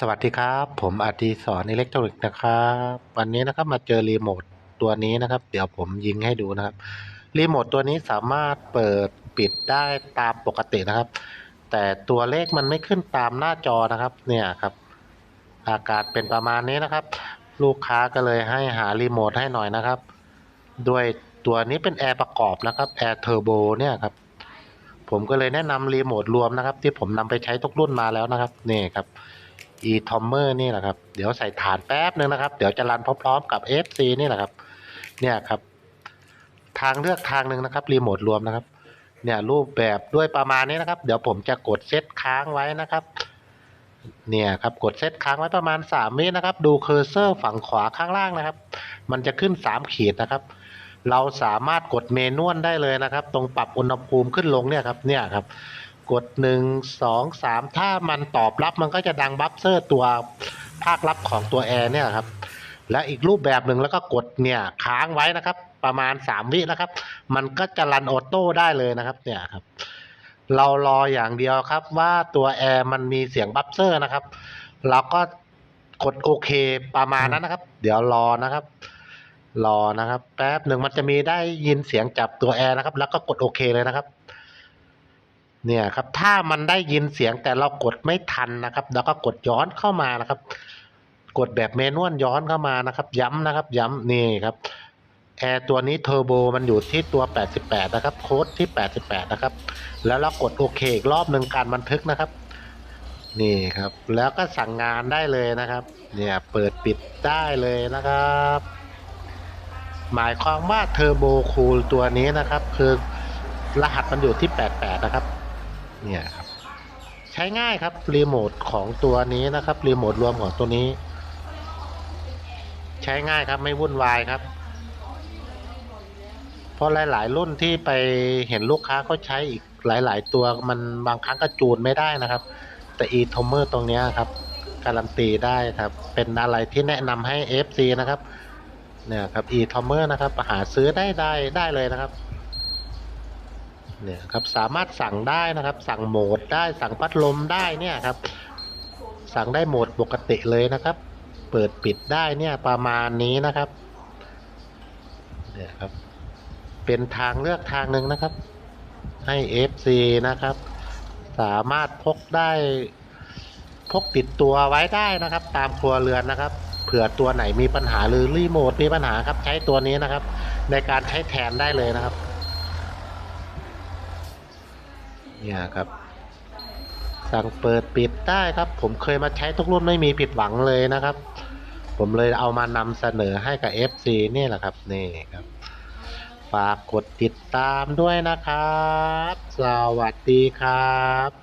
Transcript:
สวัสดีครับ ผมอาทิสอนอิเล็กทรอนิกส์นะครับ วันนี้นะครับมาเจอรีโมทตัวนี้นะครับ เดี๋ยวผมยิงให้ดูนะครับรีโมทตัวนี้สามารถเปิดปิดได้ตามปกตินะครับ แต่ตัวเลขมันไม่ขึ้นตามหน้าจอนะครับเนี่ยครับอาการเป็นประมาณนี้นะครับ ลูกค้าก็เลยให้หารีโมทให้หน่อยนะครับ ด้วยตัวนี้เป็นแอร์ประกอบนะครับแอร์เทอร์โบเนี่ยครับผมก็เลยแนะนำรีโมทรวมนะครับ ที่ผมนำไปใช้ทุกรุ่นมาแล้วนะครับนี่ครับ e t o m m e r นี่แหละครับ เดี๋ยวใส่ฐานแป๊บหนึ่งนะครับ เดี๋ยวจะรันพร้อมๆกับ FC นี่แหละครับ เนี่ยครับ ทางเลือกทางหนึ่งนะครับ รีโมทรวมนะครับ เนี่ยรูปแบบด้วยประมาณนี้นะครับ เดี๋ยวผมจะกดเซตค้างไว้นะครับ เนี่ยครับกดเซตค้างไว้ประมาณ3วินะครับ ดูเคอร์เซอร์ฝั่งขวาข้างล่างนะครับ มันจะขึ้น 3 ขีดนะครับเราสามารถกดเมนวลได้เลยนะครับ ตรงปรับอุณหภูมิขึ้นลงเนี่ยครับเนี่ยครับ กดหนึ่งสองสามถ้ามันตอบรับมันก็จะดังบัฟเซอร์ตัวภาคลับของตัวแอร์เนี่ยครับ และอีกรูปแบบหนึ่งแล้วก็กดเนี่ยค้างไว้นะครับ ประมาณสามวินะครับ มันก็จะรันออโต้ได้เลยนะครับ เนี่ยครับ เรารออย่างเดียวครับว่าตัวแอร์มันมีเสียงบัฟเซอร์นะครับเราก็กดโอเคประมาณนั้นนะครับ เดี๋ยวรอนะครับ รอนะครับ แป๊บหนึ่งมันจะมีได้ยินเสียงจับตัวแอร์นะครับ แล้วก็กดโอเคเลยนะครับ เนี่ยครับถ้ามันได้ยินเสียงแต่เรากดไม่ทันนะครับ แล้วก็กดย้อนเข้ามานะครับ กดแบบเมนวลย้อนเข้ามานะครับ ย้ำนะครับ ย้ำนี่ครับแอร์ตัวนี้เทอร์โบมันอยู่ที่ตัว 88 นะครับ โค้ดที่ 88 นะครับ แล้วเรากดโอเคอีกรอบหนึ่งการบันทึกนะครับ นี่ครับ แล้วก็สั่งงานได้เลยนะครับ เนี่ยเปิดปิดได้เลยนะครับ หมายความว่าเทอร์โบคูลตัวนี้นะครับ คือรหัสมันอยู่ที่ 88 นะครับ เนี่ยครับ ใช้ง่ายครับรีโมทของตัวนี้นะครับรีโมทรวมของตัวนี้ ใช้ง่ายครับไม่วุ่นวายครับ เพราะหลาย ๆ รุ่นที่ไปเห็นลูกค้าเขาใช้อีกหลาย ๆ ตัวมันบางครั้งก็จูนไม่ได้นะครับ แต่ e t o m e r ตรงนี้ครับการันตีได้ครับ เป็นอะไรที่แนะนำให้ FC นะครับเนี่ยครับ e t o m e r นะครับหาซื้อได้ได้ได้เลยนะครับ เนี่ยครับสามารถสั่งได้นะครับ สั่งโหมดได้สั่งพัดลมได้เนี่ยครับ สั่งได้โหมดปกติเลยนะครับ เปิดปิดได้เนี่ยประมาณนี้นะครับเนี่ยครับ เป็นทางเลือกทางหนึ่งนะครับ ให้ FC นะครับ สามารถพกได้พกติดตัวไว้ได้นะครับ ตามครัวเรือนนะครับเผื่อตัวไหนมีปัญหาหรือรีโมทมีปัญหาครับใช้ตัวนี้นะครับ ในการใช้แทนได้เลยนะครับ เนี่ยครับ สั่งเปิดปิดได้ครับ ผมเคยมาใช้ทุกรุ่นไม่มีผิดหวังเลยนะครับ ผมเลยเอามานำเสนอให้กับ FC นี่แหละครับนี่ครับ ฝากกดติดตามด้วยนะครับ สวัสดีครับ